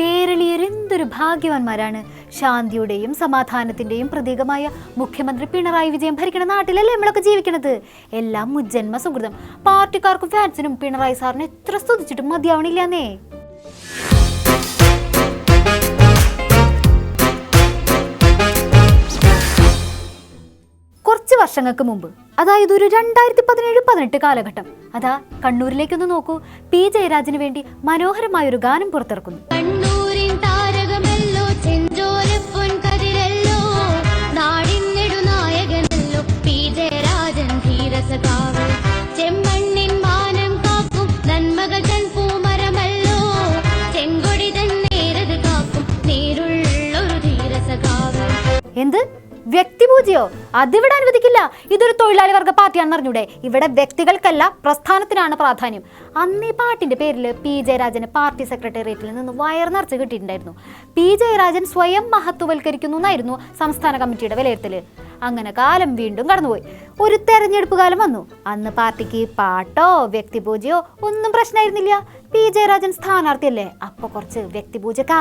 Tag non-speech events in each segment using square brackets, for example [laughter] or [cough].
കേരളീയർ എന്തൊരു ഭാഗ്യവാന്മാരാണ്. ശാന്തിയുടെയും സമാധാനത്തിന്റെയും പ്രതീകമായ മുഖ്യമന്ത്രി പിണറായി വിജയൻ ഭരിക്കുന്ന നാട്ടിലല്ലേ നമ്മളൊക്കെ ജീവിക്കണത്? എല്ലാം മുജ്ജന്മ സുഹൃതം. പാർട്ടിക്കാർക്കും ഫാൻസിനും പിണറായി സാറിനെ എത്ര സ്തുതിച്ചിട്ടും മതിയാവണില്ലെന്നേ. കുറച്ച് വർഷങ്ങൾക്ക് മുമ്പ് അതായത് ഒരു രണ്ടായിരത്തി പതിനേഴ് പതിനെട്ട് കാലഘട്ടം അതാ കണ്ണൂരിലേക്കൊന്ന് നോക്കൂ. പി. ജയരാജന് വേണ്ടി മനോഹരമായ ഒരു ഗാനം പുറത്തിറക്കുന്നു. എന്ത്? വ്യക്തിപൂജയോ? അതിവിടെ അനുവദിക്കില്ല. ഇതൊരു തൊഴിലാളി വർഗ പാർട്ടിയാണെന്ന് അറിഞ്ഞൂടെ? ഇവിടെ വ്യക്തികൾക്കല്ല പ്രസ്ഥാനത്തിനാണ് പ്രാധാന്യം. അന്ന് ഈ പാട്ടിന്റെ പേരിൽ പി ജയരാജന് പാർട്ടി സെക്രട്ടേറിയറ്റിൽ നിന്ന് വയർ നിറച്ച് കിട്ടിയിട്ടുണ്ടായിരുന്നു. പി ജയരാജൻ സ്വയം മഹത്വവൽക്കരിക്കുന്നു എന്നായിരുന്നു സംസ്ഥാന കമ്മിറ്റിയുടെ വിലയിരുത്തൽ. അങ്ങനെ കാലം വീണ്ടും കടന്നുപോയി. ഒരു തെരഞ്ഞെടുപ്പ് കാലം വന്നു. അന്ന് പാർട്ടിക്ക് പാട്ടോ വ്യക്തിപൂജയോ ഒന്നും പ്രശ്നമായിരുന്നില്ല. പി ജയരാജൻ സ്ഥാനാർത്ഥിയല്ലേ? അപ്പൊ കുറച്ച് വ്യക്തിപൂജയൊക്കെ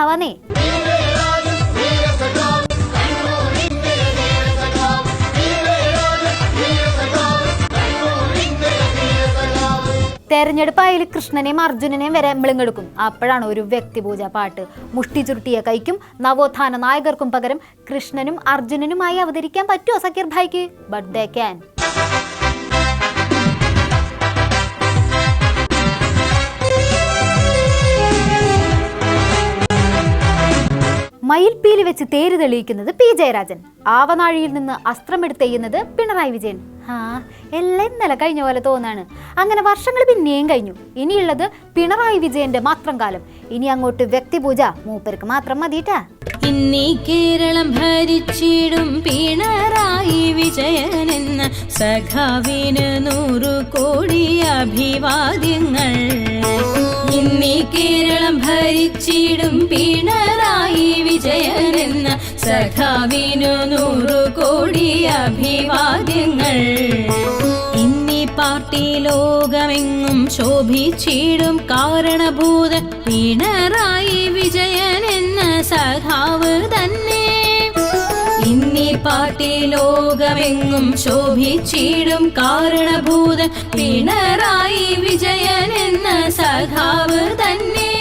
ആവാന്നേ തെരഞ്ഞെടുപ്പായാൽ കൃഷ്ണനെയും അർജുനനെയും വരെ എമ്പളിങ്ങെടുക്കും അപ്പോഴാണ് ഒരു വ്യക്തിപൂജ പാട്ട്. മുഷ്ടി ചുരുട്ടിയ കൈക്കും നവോത്ഥാന നായകർക്കും പകരം കൃഷ്ണനും അർജുനനുമായി അവതരിക്കാൻ പറ്റുമോ സക്കീർ ഭായിക്ക്? ബട്ട് ദേ ക്യാൻ മയിൽപ്പീലി വെച്ച് തേര് തെളിയിക്കുന്നത് പി ജയരാജൻ. ആവനാഴിയിൽ നിന്ന് അസ്ത്രമെടുത്ത് ചെയ്യുന്നത് പിണറായി വിജയൻ. ആ എല്ലാം ഇന്നലെ കഴിഞ്ഞ പോലെ തോന്നാണ്. അങ്ങനെ വർഷങ്ങൾ പിന്നെയും കഴിഞ്ഞു. ഇനിയുള്ളത് പിണറായി വിജയന്റെ മാത്രം കാലം. ഇനി അങ്ങോട്ട് വ്യക്തിപൂജ. മൂപ്പർക്ക് മാത്രം മതിട്ടാ. ഇന്നീ കേരളം ഭരിച്ചിടും പിണറായി വിജയനെന്ന സഖാവിന് നൂറു കോടി അഭിവാദ്യങ്ങൾ. ഇന്നീ കേരളം ഭരിച്ചിടും പിണറായി വിജയനെന്ന സഖാവിനു നൂറു കോടി അഭിവാദ്യങ്ങൾ. ഇന്നീ പാർട്ടി ലോകമെങ്ങും ശോഭിച്ചിടും കാരണഭൂത പിണറായി വിജയൻ എന്ന സഖാവ് തന്നെ. ഇന്നീ പാർട്ടി ലോകമെങ്ങും ശോഭിച്ചിടും കാരണഭൂത പിണറായി വിജയൻ എന്ന സഖാവ് തന്നെ.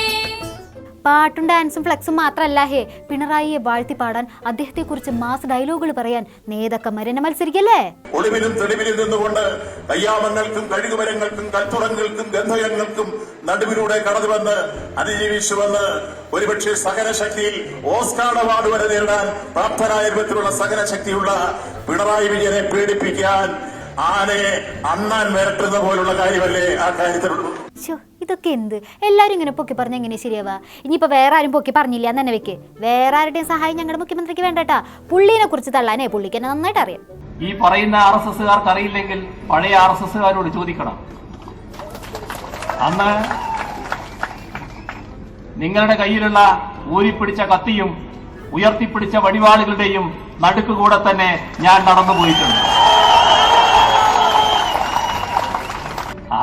പാട്ടും ഡാൻസും ഫ്ലെക്സും മാത്രമല്ല ഹേ. പിണറായിയെ വാഴ്ത്തി പാടാൻ അദ്ദേഹത്തെ കുറിച്ച് മാസ് ഡയലോഗുകൾ പറയാൻ നേതാക്കന്മാരെന്നെ മത്സരിക്കല്ലേ? ഒളിവിലും തെളിവിലും നിന്നുകൊണ്ട് കയ്യാമങ്ങൾക്കും കഴുകുമരങ്ങൾക്കും കൽത്തുറങ്ങൾക്കും ഗന്ധകങ്ങൾക്കും നടുവിലൂടെ കടന്നു വന്ന് അതിജീവിച്ചുവെന്ന് ഒരുപക്ഷെ സഹനശക്തിയിൽ ഓസ്കാർ അവാർഡ് വരെ നേരിടാൻ പ്രാപ്തനായ രൂപത്തിലുള്ള സഹനശക്തിയുള്ള പിണറായി വിജയനെ പീഡിപ്പിക്കാൻ ആനയെ അണ്ണാൻ വരട്ടുന്ന പോലുള്ള കാര്യമല്ലേ ആ കാര്യത്തിലുള്ളൂ. ശ്ശോ, ഇതൊക്കെ എന്ത്? എല്ലാവരും ഇങ്ങനെ പൊക്കി പറഞ്ഞ എങ്ങനെ ശരിയാവാ? ഇനിയിപ്പോൾ വേറെ ആരും പൊക്കി പറഞ്ഞില്ല എന്ന് തന്നെ വെക്ക്. വേറെ ആരുടെയും സഹായം ഞങ്ങളുടെ മുഖ്യമന്ത്രിക്ക് വേണ്ടട്ടാ. പുള്ളീനെ കുറിച്ച് തള്ളാനേ പുള്ളിക്ക് എന്നെ നന്നായിട്ട് അറിയാം. ഈ പറയുന്ന ആർ എസ് എസ്സുകാർക്ക് അറിയില്ലെങ്കിൽ പഴയ ആർ എസ് എസ്സുകാരോട് ചോദിക്കണം. അന്ന് നിങ്ങളുടെ കയ്യിലുള്ള ഊരിപ്പിടിച്ച കത്തിയും ഉയർത്തിപ്പിടിച്ച വടിവാളുകളുടെയും നടുക്കുകൂടെ തന്നെ ഞാൻ നടന്നുപോയിട്ടുണ്ട്.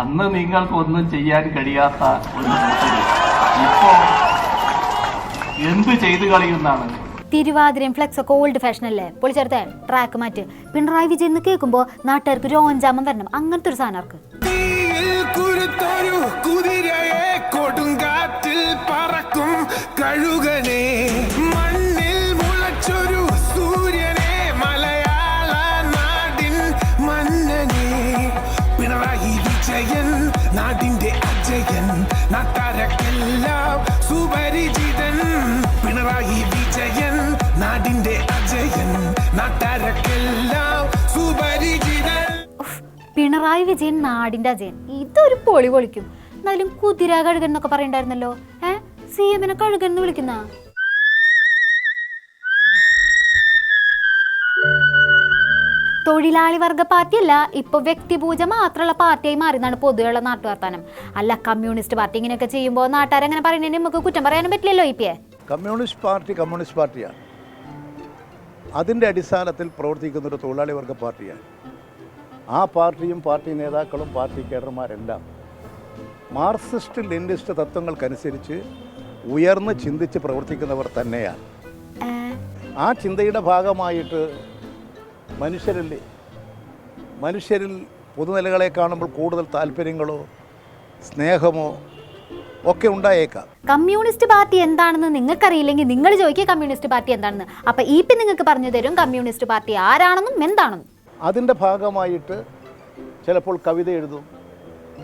അന്ന് നിങ്ങൾക്കൊന്നും ചെയ്യാൻ കഴിയാത്ത ഒരു എന്ത് ചെയ്തു കളിയുന്നാണ്? തിരുവാതിരയും ഫ്ലെക്സ് ഒക്കെ ഓൾഡ് ഫാഷൻ അല്ലേ? പൊളിച്ചേർത്തെ ട്രാക്ക് മാറ്റ്. പിണറായി വിജയൻ എന്ന് കേൾക്കുമ്പോൾ നാട്ടുകാർക്ക് രോഞ്ചാമം വരണം. അങ്ങനത്തെ ഒരു സാധനർക്ക് പിണറായി വിജയൻ നാടിന്റെ അജയൻ. ഇതൊരു പൊളി പൊളിക്കും. എന്നാലും കുതിര കഴുകൻ എന്നൊക്കെ പറയണ്ടായിരുന്നല്ലോ. ഏ? സി എമ്മിനെ കഴുകൻ എന്ന് വിളിക്കുന്ന? തൊഴിലാളി വർഗ പാർട്ടിയല്ല ഇപ്പൊ വ്യക്തിപൂജ മാത്രമുള്ള പാർട്ടിയായി മാറിയെന്നാണ് പൊതുവെയുള്ള നാട്ടുവർത്താനം. അല്ല കമ്മ്യൂണിസ്റ്റ് പാർട്ടി ഇങ്ങനെയൊക്കെ ചെയ്യുമ്പോൾ നാട്ടുകാരങ്ങനെ പറയുന്നതിന് നമുക്ക് കുറ്റം പറയാനും പറ്റില്ലല്ലോ ഇപ്പൊ കമ്മ്യൂണിസ്റ്റ് പാർട്ടി കമ്മ്യൂണിസ്റ്റ് പാർട്ടിയാണ്. അതിന്റെ അടിസ്ഥാനത്തിൽ പ്രവർത്തിക്കുന്ന ഒരു തൊഴിലാളി വർഗ പാർട്ടിയാണ്. ആ പാർട്ടിയും പാർട്ടി നേതാക്കളും പാർട്ടി കേഡർമാരെല്ലാം മാർക്സിസ്റ്റ് ലിൻഡിസ്റ്റ് തത്വങ്ങൾക്കനുസരിച്ച് ഉയർന്ന് ചിന്തിച്ച് പ്രവർത്തിക്കുന്നവർ തന്നെയാണ്. ആ ചിന്തയുടെ ഭാഗമായിട്ട് മനുഷ്യരിൽ മനുഷ്യരിൽ പൊതുനിലകളെ കാണുമ്പോൾ കൂടുതൽ താല്പര്യങ്ങളോ സ്നേഹമോ ഒക്കെ ഉണ്ടായേക്കാം. കമ്മ്യൂണിസ്റ്റ് പാർട്ടി എന്താണെന്ന് നിങ്ങൾക്കറിയില്ലെങ്കിൽ നിങ്ങൾ ചോദിക്കുക കമ്മ്യൂണിസ്റ്റ് പാർട്ടി എന്താണെന്ന്. അപ്പോൾ ഈ പി നിങ്ങൾക്ക് പറഞ്ഞു തരും കമ്മ്യൂണിസ്റ്റ് പാർട്ടി ആരാണെന്നും എന്താണെന്നും. അതിന്റെ ഭാഗമായിട്ട് ചിലപ്പോൾ കവിത എഴുതും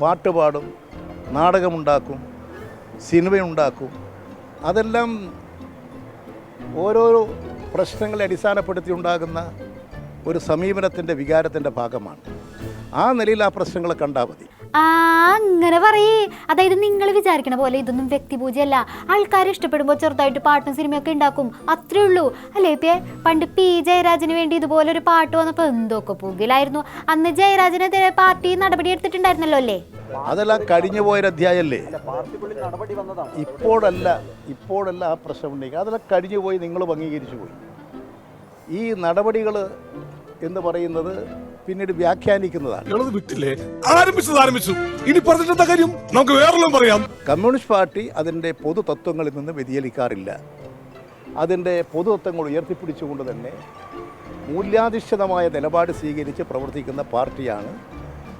പാട്ട് പാടും നാടകമുണ്ടാക്കും സിനിമയുണ്ടാക്കും. അതെല്ലാം ഓരോരോ പ്രശ്നങ്ങളെ അടിസ്ഥാനപ്പെടുത്തി ഉണ്ടാകുന്ന ഒരു സമീപനത്തിന്റെ വികാരത്തിന്റെ ഭാഗമാണ്. ആ നിലയിൽ ആ പ്രശ്നങ്ങൾ കണ്ടാൽ മതി. ആ അങ്ങനെ പറയേ. അതായത് നിങ്ങൾ വിചാരിക്കണ പോലെ ഇതൊന്നും വ്യക്തിപൂജയല്ല. ആൾക്കാരെ ഇഷ്ടപ്പെടുമ്പോൾ ചെറുതായിട്ട് പാട്ടും സിനിമയൊക്കെ ഉണ്ടാക്കും. അത്രേ ഉള്ളൂ. അല്ലേ ഇപ്പേ? പണ്ട് പി. ജയരാജന് വേണ്ടി ഇതുപോലെ ഒരു പാട്ട് വന്നപ്പോൾ എന്തൊക്കെ പുകിലായിരുന്നു. അന്ന് ജയരാജനെതിരെ പാർട്ടി നടപടി എടുത്തിട്ടുണ്ടായിരുന്നല്ലോ അല്ലേ? അതെല്ലാം കഴിഞ്ഞു പോയൊരു അധ്യായമല്ലേ ഇപ്പോഴല്ല ഇപ്പോഴല്ല ആ പ്രശ്നം ഉണ്ടെങ്കിൽ അതെല്ലാം കഴിഞ്ഞു പോയി നിങ്ങൾ അംഗീകരിച്ചു പോയി. ഈ നടപടികൾ എന്ന് പറയുന്നത് പിന്നീട് വ്യാഖ്യാനിക്കുന്നതാണ്. നിങ്ങളത് വിട്ടില്ലേ? ആരംഭിച്ചത് ആരംഭിച്ചു. ഇനി പറഞ്ഞിട്ടെന്താ കാര്യം? നമുക്ക് വേറെല്ലാം പറയാം. കമ്മ്യൂണിസ്റ്റ് പാർട്ടി അതിന്റെ പൊതു തത്വങ്ങളിൽ നിന്ന് വ്യതിചലിക്കാറില്ല. അതിന്റെ പൊതു തത്വങ്ങൾ ഉയർത്തിപ്പിടിച്ചുകൊണ്ട് തന്നെ മൂല്യാധിഷ്ഠിതമായ നിലപാട് സ്വീകരിച്ച് പ്രവർത്തിക്കുന്ന പാർട്ടിയാണ്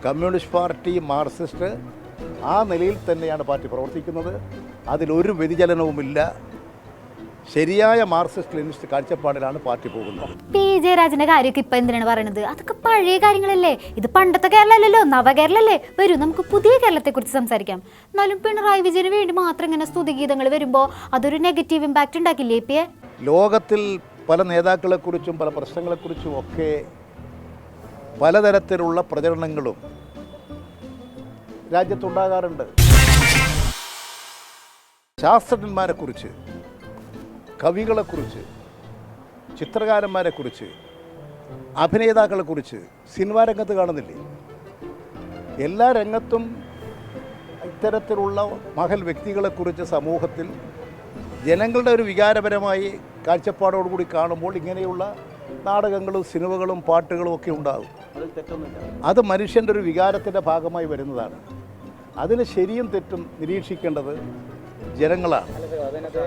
കമ്മ്യൂണിസ്റ്റ് പാർട്ടി മാർക്സിസ്റ്റ്. ആ നിലയിൽ തന്നെയാണ് പാർട്ടി പ്രവർത്തിക്കുന്നത്. അതിലൊരു വ്യതിചലനവുമില്ല. ശരിയായ മാർക്സിസ്റ്റ് ലെനിസ്റ്റ് കാഴ്ചപ്പാടിലാണ് പാർട്ടി പോകുന്നത്. പി. ജയരാജന്റെ കാര്യമൊക്കെ ഇപ്പൊ എന്തിനാണ് പറയുന്നത് അതൊക്കെ പഴയ കാര്യങ്ങളല്ലേ? ഇത് പണ്ടത്തെ കേരളമല്ലല്ലോ നവകേരളല്ലേ വരൂ നമുക്ക് പുതിയ കേരളത്തെ കുറിച്ച് സംസാരിക്കാം. എന്നാലും പിണറായി വിജയന് വേണ്ടി മാത്രം ഇങ്ങനെ സ്തുതിഗീതങ്ങൾ വരുമ്പോൾ അതൊരു നെഗറ്റീവ് ഇമ്പാക്റ്റ് ഉണ്ടാക്കില്ലേ പി ലോകത്തിൽ പല നേതാക്കളെക്കുറിച്ചും പല പ്രശ്നങ്ങളെക്കുറിച്ചും ഒക്കെ പലതരത്തിലുള്ള പ്രചരണങ്ങളും രാജ്യത്തുണ്ടാകാറുണ്ട്. ശാസ്ത്രജ്ഞന്മാരെക്കുറിച്ച് കവികളെക്കുറിച്ച് ചിത്രകാരന്മാരെക്കുറിച്ച് അഭിനേതാക്കളെക്കുറിച്ച് സിനിമാ രംഗത്ത് കാണുന്നില്ലേ? എല്ലാ രംഗത്തും ഇത്തരത്തിലുള്ള മഹൽ വ്യക്തികളെക്കുറിച്ച് സമൂഹത്തിൽ ജനങ്ങളുടെ ഒരു വികാരപരമായി കാഴ്ചപ്പാടോടുകൂടി കാണുമ്പോൾ ഇങ്ങനെയുള്ള നാടകങ്ങളും സിനിമകളും പാട്ടുകളും ഒക്കെ ഉണ്ടാകും. അത് മനുഷ്യന്റെ ഒരു വികാരത്തിന്റെ ഭാഗമായി വരുന്നതാണ്. അതിന് ശരിയും തെറ്റും നിരീക്ഷിക്കേണ്ടത് ജനങ്ങളാണ്.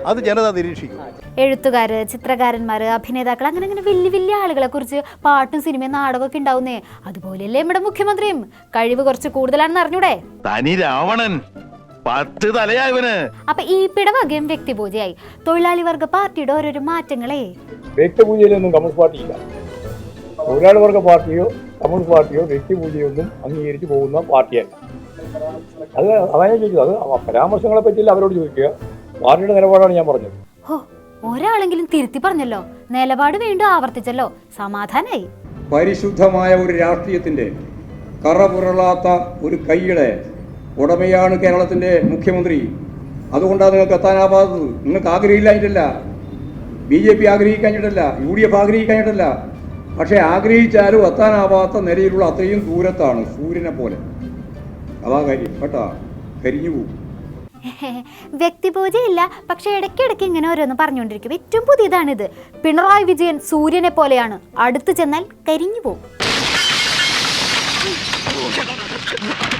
അത് ജനത നിരീക്ഷിക്കും. എഴുത്തുകാർ ചിത്രകാരന്മാർ അഭിനേതാക്കൾ അങ്ങനെ അങ്ങനെ വലിയ വലിയ ആളുകളെ കുറിച്ച് പാട്ടും സിനിമയും നാടകമൊക്കെ ഉണ്ടാവുന്നേ. അതുപോലെയല്ലേ നമ്മുടെ മുഖ്യമന്ത്രിയും. കഴിവ് കുറച്ച് കൂടുതലാണെന്ന് അറിഞ്ഞൂടെ? തനി രാവണൻ പത്ത് തലയായവന്. അപ്പൊ ഈ പിടവകയും വ്യക്തിപൂജയായി. തൊഴിലാളി വർഗ പാർട്ടിയുടെ ഓരോരോ മാറ്റങ്ങളെ. വ്യക്തിപൂജയിലൊന്നും കമ്മ്യൂണിസ്റ്റ് പാർട്ടിയില്ല. തൊഴിലാളി വർഗ പാർട്ടിയോ കമ്മ്യൂണിസ്റ്റ് പാർട്ടിയോ വ്യക്തിപൂജയൊന്നും അംഗീകരിച്ചു പോകുന്ന പാർട്ടിയല്ല. അത് അതാണ് ചോദിച്ചു ചോദിച്ചത് അത് പരാമർശങ്ങളെ പറ്റിയില്ല അവരോട് ചോദിക്കുക. പാർട്ടിയുടെ നിലപാടാണ് ഞാൻ പറഞ്ഞത്. ഒരാളെങ്കിലും തിരുത്തി പറഞ്ഞല്ലോ. നിലപാട് വീണ്ടും ആവർത്തിച്ചല്ലോ. സമാധാനായി. പരിശുദ്ധമായ ഒരു രാഷ്ട്രീയത്തിന്റെ കറപുരളാത്ത ഒരു കൈയുടെ ഉടമയാണ് കേരളത്തിന്റെ മുഖ്യമന്ത്രി. അതുകൊണ്ടാണ് നിങ്ങൾക്ക് എത്താനാവാത്തത് നിങ്ങൾക്ക് ആഗ്രഹിയില്ലായിട്ടല്ല ബി ജെ പി ആഗ്രഹിക്കാഞ്ഞിട്ടല്ല യു ഡി എഫ് ആഗ്രഹിക്കാഞ്ഞിട്ടല്ല. പക്ഷേ ആഗ്രഹിച്ചാലും എത്താനാവാത്ത നിലയിലുള്ള അത്രയും ദൂരത്താണ് സൂര്യനെ പോലെ. അതാ കാര്യം കേട്ടാ? കരിഞ്ഞു പോകും [laughs] വ്യക്തിപൂജയില്ല പക്ഷെ ഇടയ്ക്കിടയ്ക്ക് ഇങ്ങനെ ഓരോന്ന് പറഞ്ഞുകൊണ്ടിരിക്കും. ഏറ്റവും പുതിയതാണിത്. പിണറായി വിജയൻ സൂര്യനെ പോലെയാണ്. അടുത്തു ചെന്നാൽ കരിഞ്ഞു പോകും [laughs]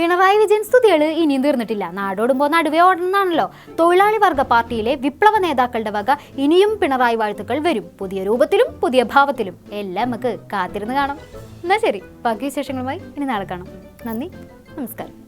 പിണറായി വിജയൻ സ്തുതികൾ ഇനിയും തീർന്നിട്ടില്ല. നാടോടുമ്പോൾ നടുവേ ഓടണമെന്നാണല്ലോ. തൊഴിലാളി വർഗ പാർട്ടിയിലെ വിപ്ലവ നേതാക്കളുടെ വക ഇനിയും പിണറായി വാഴ്ത്തുക്കൾ വരും. പുതിയ രൂപത്തിലും പുതിയ ഭാവത്തിലും. എല്ലാം നമുക്ക് കാത്തിരുന്ന് കാണാം. എന്നാ ശരി. ബാക്കി വിശേഷങ്ങളുമായി ഇനി നാളെ കാണാം. നന്ദി. നമസ്കാരം.